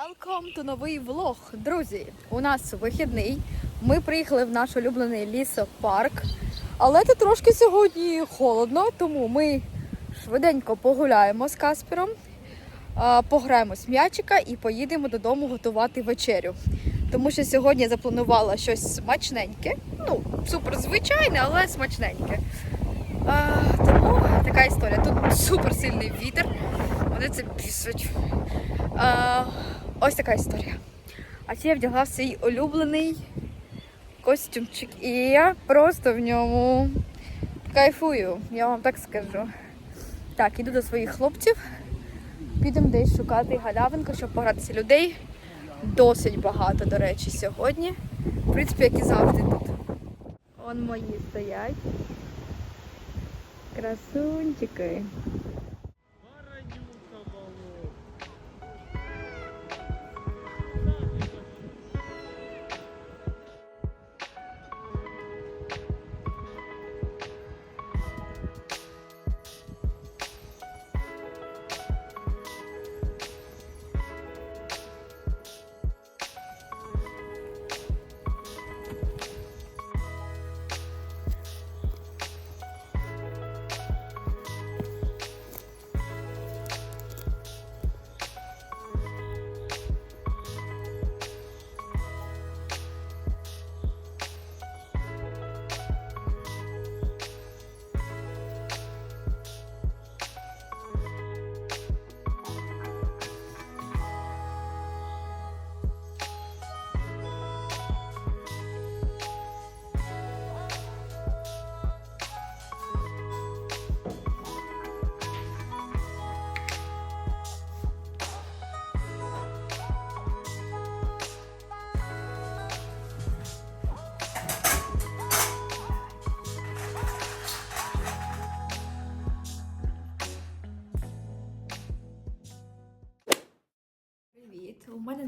Welcome to новий влог. Друзі, у нас вихідний. Ми приїхали в наш улюблений лісопарк. Але тут трошки сьогодні холодно, тому ми швиденько погуляємо з Каспером, а, пограємо з м'ячика і поїдемо додому готувати вечерю. Тому що сьогодні запланувала щось смачненьке. Ну, супер звичайне, але смачненьке. А, тому така історія. Тут супер сильний вітер. Вони це бісить. Ось така історія. А ще я вдягла свій улюблений костюмчик. І я просто в ньому кайфую, я вам так скажу. Так, іду до своїх хлопців. Підемо десь шукати галявинку, щоб погратися людей. Досить багато, до речі, сьогодні. В принципі, як і завжди тут. Он мої стоять. Красунчики.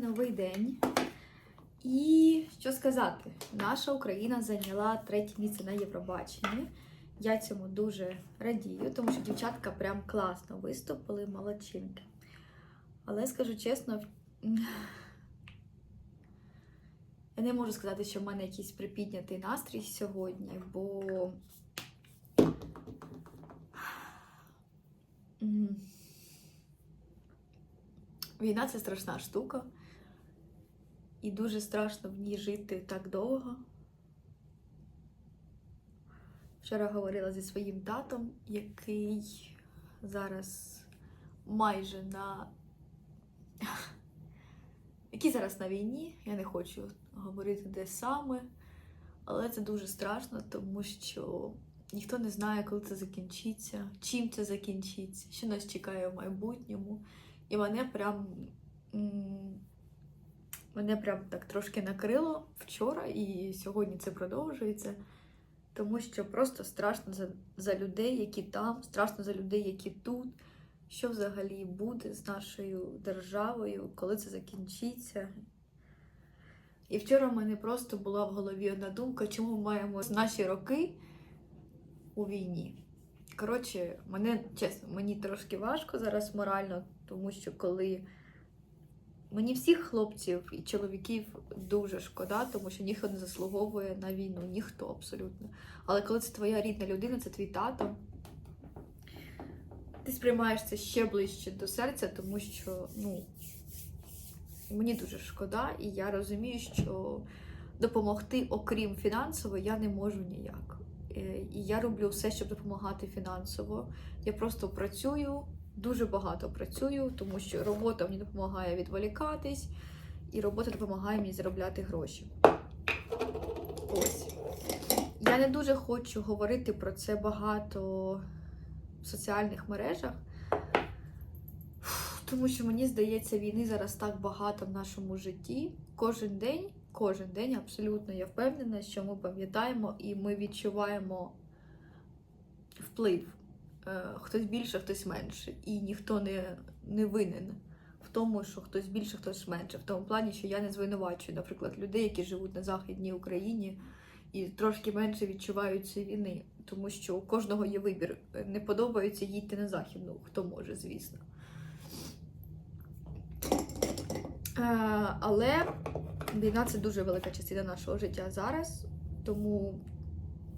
Новий день. І що сказати, наша Україна зайняла третє місце на Євробаченні. Я цьому дуже радію, тому що дівчатка прям класно виступили, молодчинки. Але скажу чесно, я не можу сказати, що в мене якийсь припіднятий настрій сьогодні, бо. Війна це страшна штука, і дуже страшно в ній жити так довго. Вчора говорила зі своїм татом, який зараз майже на. який зараз на війні. Я не хочу говорити, де саме, але це дуже страшно, тому що ніхто не знає, коли це закінчиться, чим це закінчиться, що нас чекає в майбутньому. І мене прям мене прям так трошки накрило вчора, і сьогодні це продовжується. Тому що просто страшно за, за людей, які там, страшно за людей, які тут. Що взагалі буде з нашою державою, коли це закінчиться. І вчора в мене просто була в голові одна думка, чому ми маємо наші роки у війні. Коротше, мене чесно, мені трошки важко зараз морально, тому що коли мені всіх хлопців і чоловіків дуже шкода, тому що ніхто не заслуговує на війну, ніхто абсолютно. Але коли це твоя рідна людина, це твій тато, ти сприймаєш це ще ближче до серця, тому що ну, мені дуже шкода, і я розумію, що допомогти, окрім фінансово, я не можу ніяк. Е, І я роблю все, щоб допомагати фінансово. Я просто працюю, дуже багато працюю, тому що робота мені допомагає відволікатись, і робота допомагає мені заробляти гроші. Ось. Я не дуже хочу говорити про це багато в соціальних мережах, тому що мені здається, війни зараз так багато в нашому житті. Кожен день, кожен день абсолютно я впевнена, що ми пам'ятаємо і ми відчуваємо вплив. Е, Хтось більше, хтось менше. І ніхто не, не винен в тому, що хтось більше, хтось менше. В тому плані, що я не звинувачую, наприклад, людей, які живуть на Західній Україні і трошки менше відчувають ці війни, тому що у кожного є вибір. Не подобається їдьте на західну, хто може, звісно. Е, але війна це дуже велика частина нашого життя зараз, тому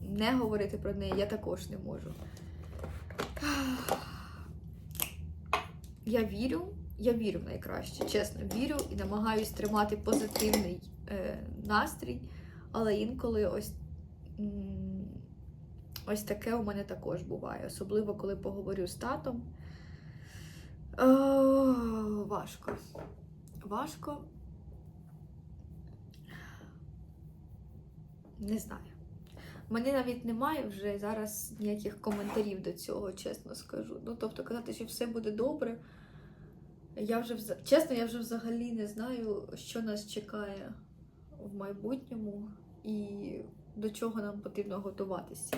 не говорити про неї я також не можу. Я вірю, я вірю в найкраще, чесно вірю і намагаюсь тримати позитивний е, настрій, але інколи ось, ось таке у мене також буває, особливо коли поговорю з татом. О, важко. Важко. Не знаю. Мене навіть немає вже зараз ніяких коментарів до цього, чесно скажу. Ну, тобто, казати, що все буде добре. Я вже вза- чесно, я вже взагалі не знаю, що нас чекає в майбутньому і до чого нам потрібно готуватися.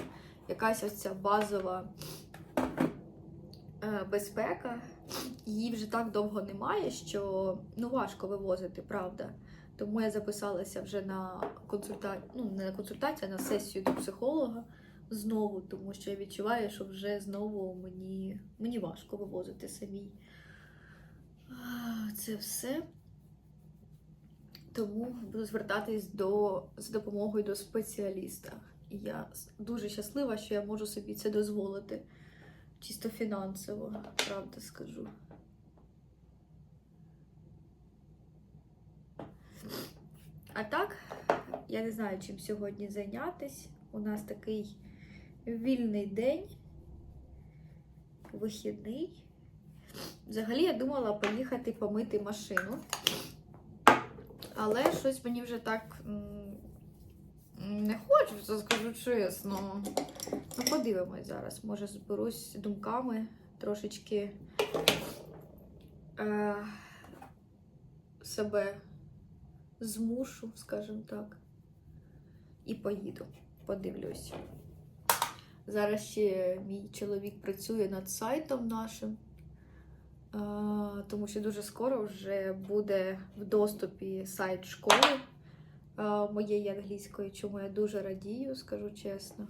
Якась ось ця базова е, безпека, її вже так довго немає, що ну, важко вивозити, правда. Тому я записалася вже на консультацію, ну не на консультацію, а на сесію до психолога знову, тому що я відчуваю, що вже знову мені, мені важко вивозити самій. Це все. Тому буду звертатись до, з допомогою до спеціаліста. І я дуже щаслива, що я можу собі це дозволити. Чисто фінансово, правда скажу. А так, я не знаю, чим сьогодні зайнятись. У нас такий вільний день, вихідний. Взагалі я думала поїхати помити машину. Але щось мені вже так не хочеться, скажу чесно. Ну, подивимось зараз. Може, зберусь думками трошечки е, себе змушу, скажімо так. І поїду, подивлюсь. Зараз ще мій чоловік працює над сайтом нашим, тому що дуже скоро вже буде в доступі сайт школи моєї англійської, чому я дуже радію, скажу чесно.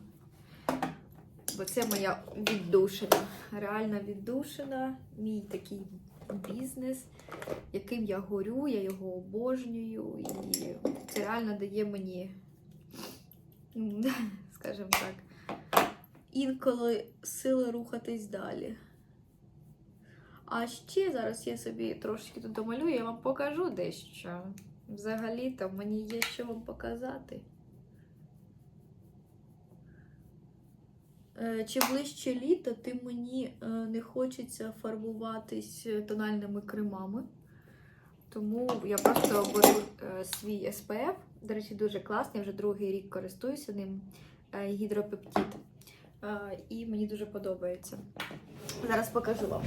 Бо це моя віддушина, реальна віддушина, мій такий бізнес, яким я горю, я його обожнюю, і це реально дає мені, скажімо так, інколи сили рухатись далі. А ще зараз я собі трошки тут домалюю, я вам покажу дещо. Взагалі-то мені є що вам показати. Чим ближче літо, тим мені е, не хочеться фарбуватись тональними кремами. Тому я просто беру е, свій SPF. До речі, дуже класний, вже другий рік користуюся ним е, гідропептид. Е, І мені дуже подобається. Зараз покажу вам.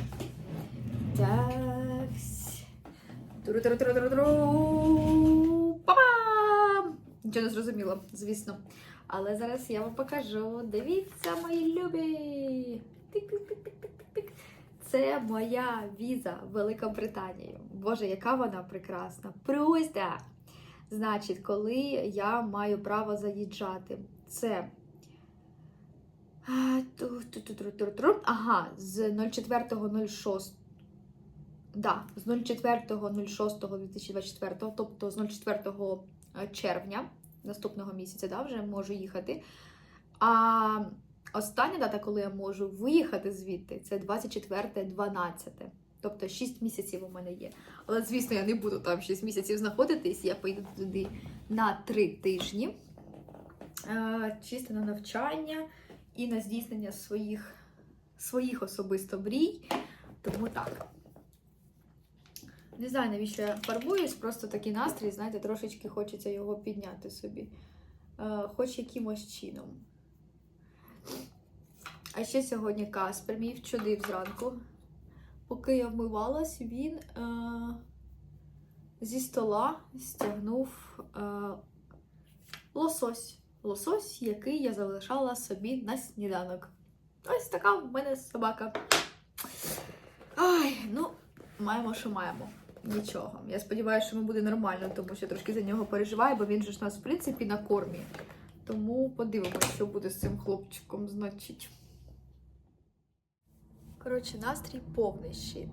Так. Нічого не зрозуміло, звісно. Але зараз я вам покажу. Дивіться, мої любі! Це моя віза в Великобританію. Боже, яка вона прекрасна! Просто! Значить, коли я маю право заїжджати, це. Ага, з 04.06. Да, з 04.06.2024, тобто з 04 червня наступного місяця, да, вже можу їхати. А остання дата, коли я можу виїхати звідти, це 24.12. Тобто 6 місяців у мене є. Але, звісно, я не буду там 6 місяців знаходитись, я поїду туди на 3 тижні. Е, Чисто на навчання і на здійснення своїх, своїх особисто мрій. Тому так. Не знаю, навіщо я фарбуюсь, просто такий настрій, знаєте, трошечки хочеться його підняти собі. Е, хоч якимось чином. А ще сьогодні Каспер мій вчудив зранку. Поки я вмивалась, він е, зі стола стягнув е, лосось. Лосось, який я залишала собі на сніданок. Ось така в мене собака. Ай, ну, маємо, що маємо. Нічого. Я сподіваюся, що йому буде нормально, тому що трошки за нього переживаю, бо він же ж нас, в принципі, на кормі. Тому подивимося, що буде з цим хлопчиком, значить. Коротше, настрій повний щит.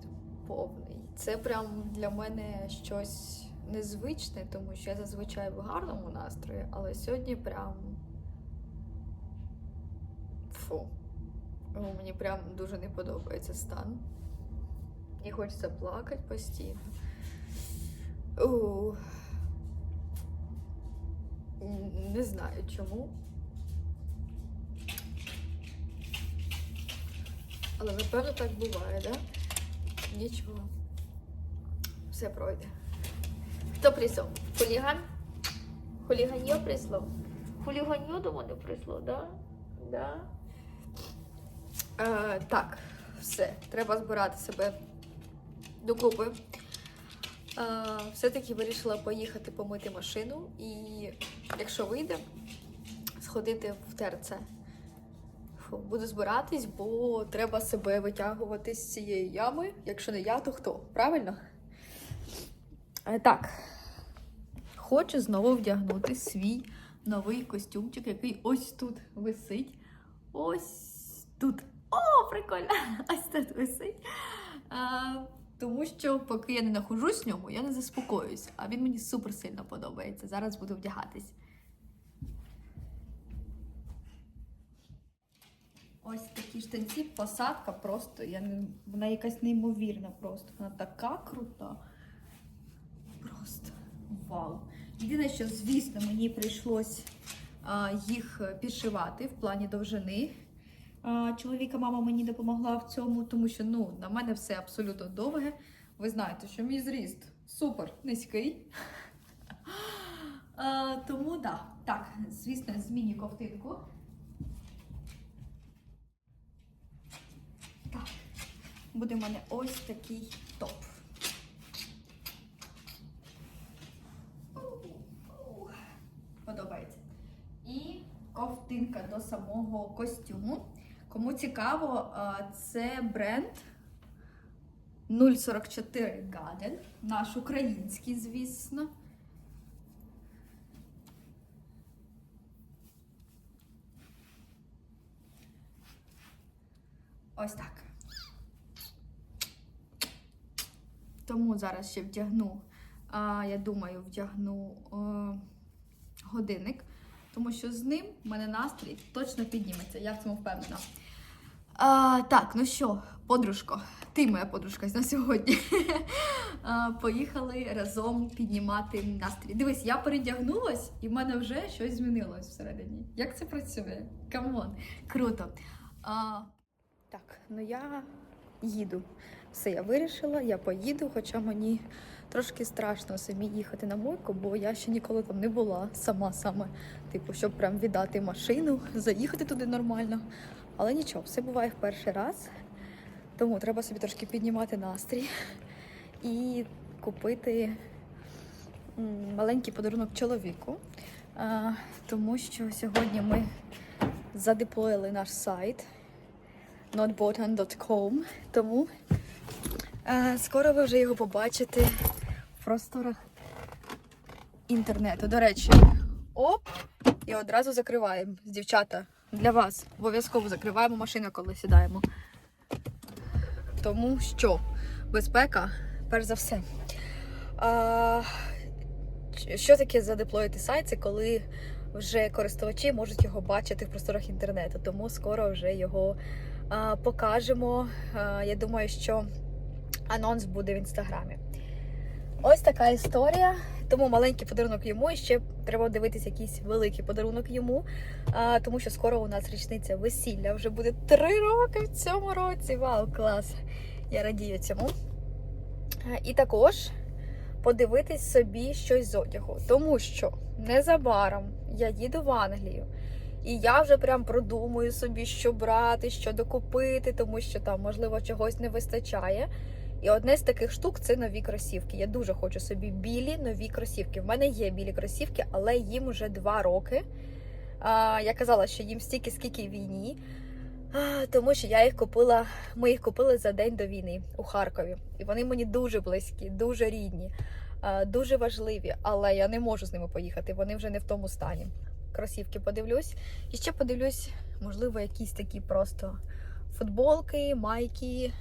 Повний. Це прям для мене щось незвичне, тому що я зазвичай в гарному настрої, але сьогодні прям. Фу. Мені прям дуже не подобається стан. Мені хочеться плакати постійно. Не знаю чому. Але напевно так буває, да? Нічого. Все пройде. Хто прийшов? Хуліган? Хуліганьо прийшло? Хуліганьо до мене прийшло, да? Да? Е, так, все. Треба збирати себе докупи. Е, все-таки вирішила поїхати помити машину і, якщо вийде, сходити в ТРЦ. Фу, буду збиратись, бо треба себе витягувати з цієї ями. Якщо не я, то хто? Правильно? Е, так. Хочу знову вдягнути свій новий костюмчик, який ось тут висить. Ось тут. О, прикольно! Ось тут висить. Тому що, поки я не нахожусь в ньому, я не заспокоююсь. А він мені супер сильно подобається. Зараз буду вдягатись. Ось такі штанці, посадка просто, я не, вона якась неймовірна просто. Вона така крута. Просто вау. Єдине, що, звісно, мені прийшлось а, їх підшивати в плані довжини. Чоловіка мама мені допомогла в цьому, тому що ну, на мене все абсолютно довге. Ви знаєте, що мій зріст супер низький. А, тому да. Так, звісно, зміню ковтинку. Так, буде в мене ось такий топ. Подобається. І ковтинка до самого костюму. Кому цікаво, це бренд 044 Garden, наш український, звісно. Ось так. Тому зараз ще вдягну, а, я думаю, вдягну е, годинник, тому що з ним в мене настрій точно підніметься, я в цьому впевнена. А, так, ну що, подружко, ти моя подружка на сьогодні. а, поїхали разом піднімати настрій. Дивись, я передягнулась, і в мене вже щось змінилось всередині. Як це працює? Камон, круто. А, так, ну я їду. Все, я вирішила, я поїду, хоча мені трошки страшно самі їхати на мойку, бо я ще ніколи там не була сама саме. Типу, щоб прям віддати машину, заїхати туди нормально. Але нічого, все буває в перший раз. Тому треба собі трошки піднімати настрій і купити маленький подарунок чоловіку. Тому що сьогодні ми задеплоїли наш сайт notbotan.com, тому скоро ви вже його побачите в просторах інтернету. До речі, оп! І одразу закриваємо. Дівчата, для вас обов'язково закриваємо машину, коли сідаємо. Тому що безпека, перш за все. А, що таке задеплоїти сайт? Це коли вже користувачі можуть його бачити в просторах інтернету. Тому скоро вже його а, покажемо. А, я думаю, що анонс буде в інстаграмі. Ось така історія. Тому маленький подарунок йому і ще треба дивитися якийсь великий подарунок йому. А, тому що скоро у нас річниця весілля. Вже буде три роки в цьому році. Вау, клас! Я радію цьому. І також подивитись собі щось з одягу, тому що незабаром я їду в Англію. І я вже прям продумую собі, що брати, що докупити, тому що там, можливо, чогось не вистачає. І одне з таких штук це нові кросівки. Я дуже хочу собі білі нові кросівки. В мене є білі кросівки, але їм уже два роки. Я казала, що їм стільки, скільки війні. Тому що я їх купила, ми їх купили за день до війни у Харкові. І вони мені дуже близькі, дуже рідні, дуже важливі, але я не можу з ними поїхати. Вони вже не в тому стані. Кросівки подивлюсь. І ще подивлюсь, можливо, якісь такі просто футболки, майки,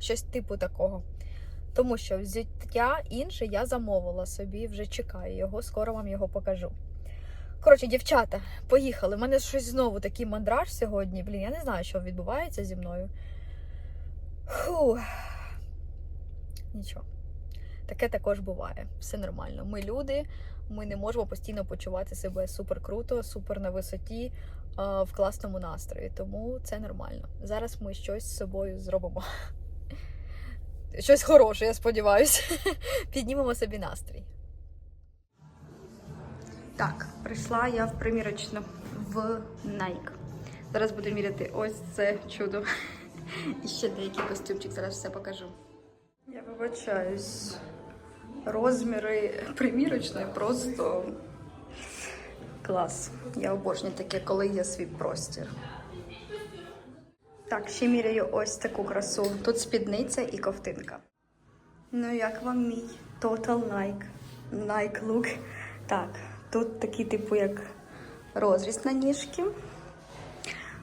щось типу такого. Тому що взуття інше я замовила собі, вже чекаю його, скоро вам його покажу. Коротше, дівчата, поїхали. У мене щось знову такий мандраж сьогодні. Блін, я не знаю, що відбувається зі мною. Фу. Нічого. Таке також буває. Все нормально. Ми люди, ми не можемо постійно почувати себе супер круто, супер на висоті, в класному настрої. Тому це нормально. Зараз ми щось з собою зробимо. Щось хороше, я сподіваюся. Піднімемо собі настрій. Так, прийшла я в примірочну в Nike. Зараз буду міряти ось це чудо. І ще деякий костюмчик, зараз все покажу. Я вибачаюсь. Розміри примірочної просто клас. Я обожнюю таке, коли є свій простір. Так, ще міряю ось таку красу. Тут спідниця і ковтинка. Ну, як вам мій Total Nike? Nike look. Так, тут такий, типу, як розріз на ніжки.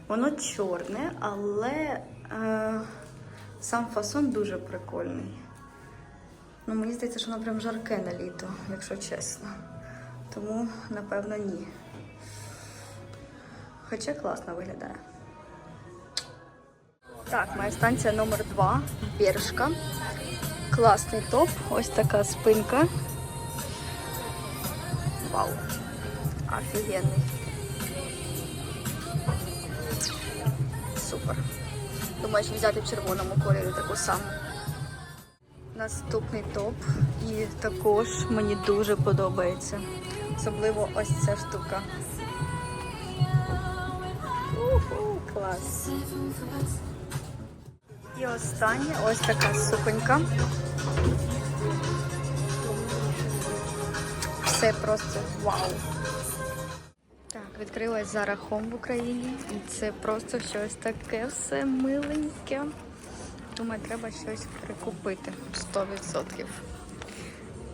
Воно чорне, але е, сам фасон дуже прикольний. Ну, мені здається, що воно прям жарке на літо, якщо чесно. Тому, напевно, ні. Хоча класно виглядає. Так, моя станція номер 2 Бершка. Класний топ. Ось така спинка. Вау. Офігенний. Супер. Думаю, що взяти в червоному кольорі таку саму. Наступний топ. І також мені дуже подобається. Особливо ось ця штука. Уху, клас. І останнє ось така суконька. Все просто вау. Так, відкрилась зараз хом в Україні. І це просто щось таке все миленьке. Думаю, треба щось прикупити 100%.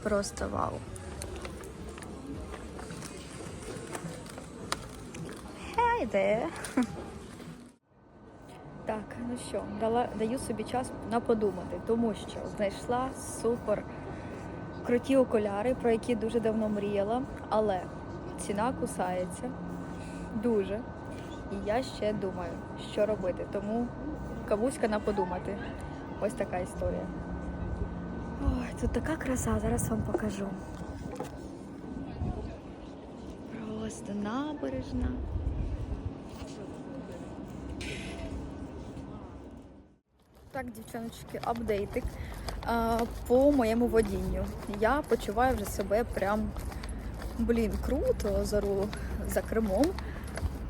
Просто вау. Hey there! Так, ну що, дала, даю собі час на подумати, тому що знайшла супер круті окуляри, про які дуже давно мріяла, але ціна кусається дуже. І я ще думаю, що робити. Тому кавуська на подумати. Ось така історія. Ой, тут така краса, зараз вам покажу. Просто набережна. Так, дівчоночки, апдейтик а, по моєму водінню. Я почуваю вже себе прям, блін, круто за, ру- за кермом.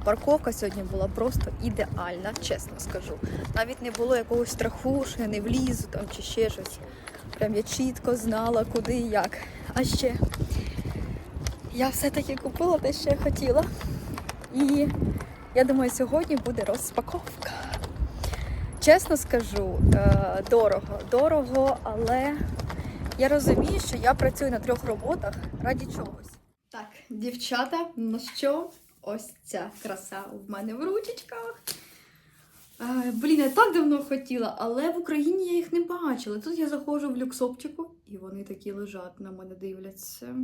Парковка сьогодні була просто ідеальна, чесно скажу. Навіть не було якогось страху, що я не влізу там чи ще щось. Прям я чітко знала, куди і як. А ще я все-таки купила те, що я хотіла. І я думаю, сьогодні буде розпаковка. Чесно скажу, е, дорого, дорого, але я розумію, що я працюю на трьох роботах раді чогось. Так, дівчата, ну що? Ось ця краса в мене в ручечках. Е, блін, я так давно хотіла, але в Україні я їх не бачила. Тут я заходжу в люксопчику, і вони такі лежать на мене дивляться.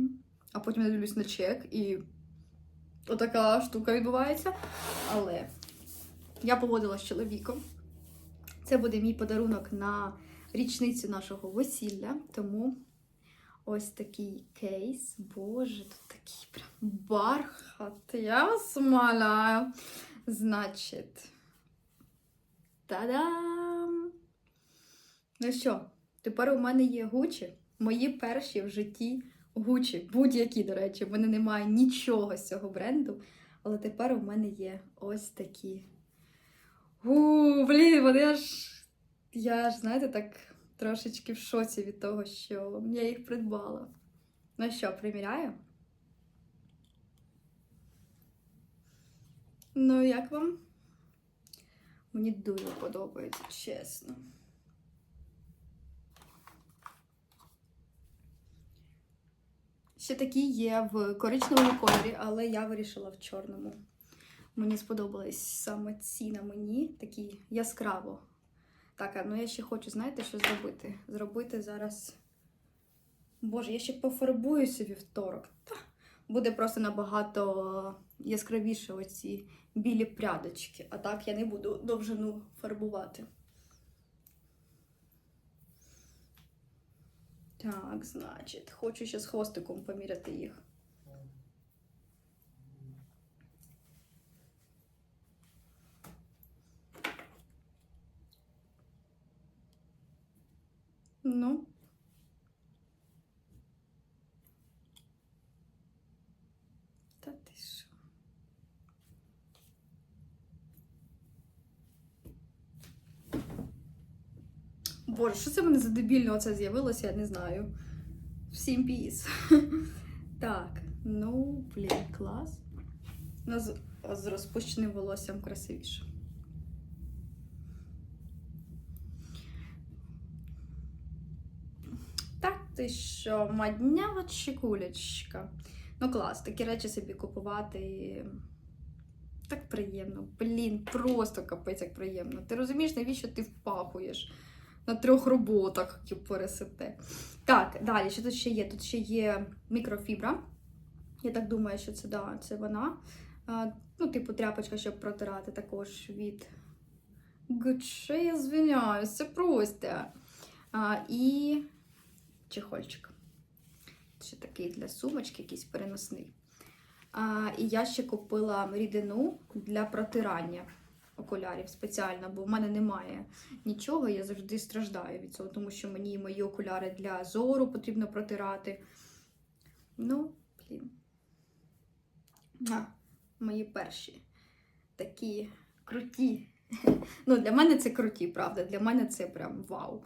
А потім я дивлюсь на чек, і отака штука відбувається. Але я погодилася з чоловіком. Це буде мій подарунок на річницю нашого весілля. Тому ось такий кейс. Боже, тут такий прям бархат. Я вас умоляю. Значить. Та-дам! Ну що, тепер у мене є Гучі. Мої перші в житті Гучі. Будь-які, до речі, в мене немає нічого з цього бренду. Але тепер у мене є ось такі. У, блін, вони аж. Я ж, знаєте, так трошечки в шоці від того, що я їх придбала. Ну що, приміряю? Ну, як вам? Мені дуже подобається, чесно. Ще такі є в коричневому кольорі, але я вирішила в чорному. Мені сподобались саме ці на мені, такі яскраво Так, ну я ще хочу, знаєте, що зробити? Зробити зараз. Боже, я ще пофарбуюся вівторок. Та, буде просто набагато яскравіше оці білі прядочки. А так я не буду довжину фарбувати. Так, значить, хочу ще з хвостиком поміряти їх. Ну. Та ти що? Боже, що це мене за дебільне оце з'явилося, я не знаю. Всім піс. Так, ну, блін, клас. Ну, з, з розпущеним волоссям красивіше. Так, ти що, маднява чекулечка. Ну, клас, такі речі собі купувати. Так приємно. Блін, просто капець як приємно. Ти розумієш, навіщо ти впахуєш на трьох роботах, які пересите. Так, далі, що тут ще є? Тут ще є мікрофібра. Я так думаю, що це да, це вона. А, ну, типу, тряпочка, щоб протирати також від Гуче, я звиняюсь, це просто. А, і чехольчик. Ще такий для сумочки, якийсь переносний. А, і я ще купила рідину для протирання окулярів спеціально, бо в мене немає нічого, я завжди страждаю від цього, тому що мені мої окуляри для зору потрібно протирати. Ну, блін. А, мої перші такі круті. Ну, для мене це круті, правда. Для мене це прям вау.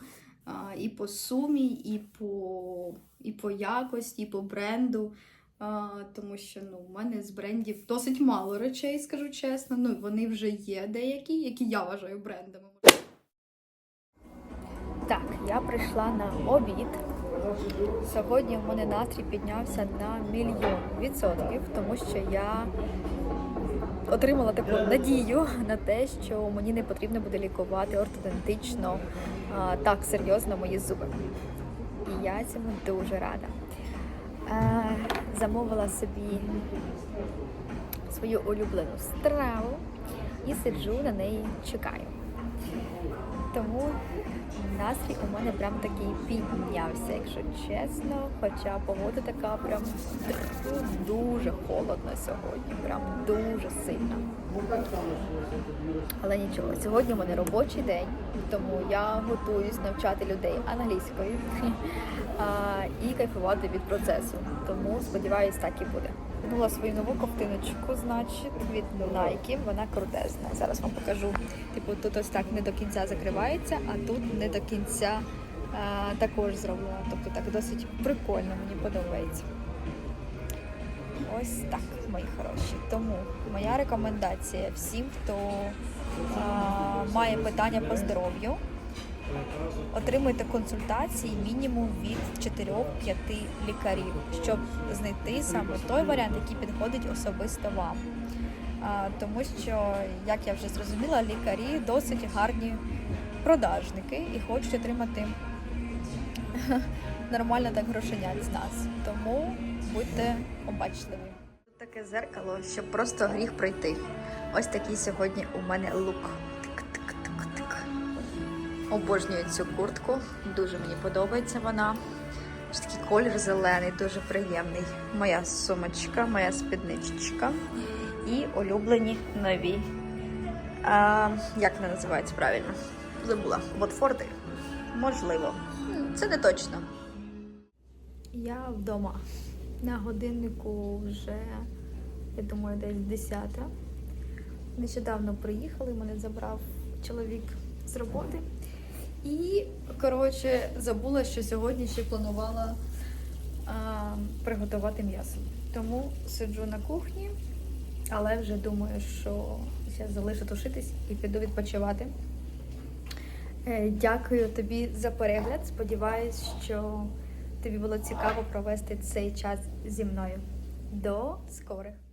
І по сумі, і по, і по якості, і по бренду. Тому що ну, в мене з брендів досить мало речей, скажу чесно. Ну, вони вже є деякі, які я вважаю брендами. Так, я прийшла на обід. Сьогодні в мене настрій піднявся на мільйон відсотків, тому що я отримала таку надію на те, що мені не потрібно буде лікувати ортодонтично так серйозно мої зуби. І я цьому дуже рада. Замовила собі свою улюблену страву і сиджу на неї чекаю. Тому настрій у мене прям такий піднявся, якщо чесно. Хоча погода така прям дуже холодна сьогодні, прям дуже сильно. Але нічого, сьогодні у мене робочий день, тому я готуюсь навчати людей англійською і кайфувати від процесу. Тому сподіваюсь, так і буде. Купила свою нову ковтиночку, значить, від Nike. Вона крутезна. Зараз вам покажу. Типу, тут ось так не до кінця закривається, а тут не до кінця а, також зроблено. Тобто так досить прикольно, мені подобається. Ось так, мої хороші. Тому моя рекомендація всім, хто а, має питання по здоров'ю. Отримуйте консультації мінімум від 4-5 лікарів, щоб знайти саме той варіант, який підходить особисто вам. А, тому що, як я вже зрозуміла, лікарі досить гарні продажники і хочуть отримати нормально так грошенят з нас. Тому будьте обачливі. Тут таке зеркало, щоб просто гріх пройти. Ось такий сьогодні у мене лук. Обожнюю цю куртку, дуже мені подобається вона. Ось такий колір зелений, дуже приємний. Моя сумочка, моя спідничка і улюблені нові. А, як вони називаються правильно? Забула. Ботфорди? Можливо. Це не точно. Я вдома. На годиннику вже, я думаю, десь 10. Нещодавно приїхали, мене забрав чоловік з роботи. І, коротше, забула, що сьогодні ще планувала а, приготувати м'ясо. Тому сиджу на кухні, але вже думаю, що зараз залишу тушитись і піду відпочивати. Е, Дякую тобі за перегляд. Сподіваюсь, що тобі було цікаво провести цей час зі мною. До скорих!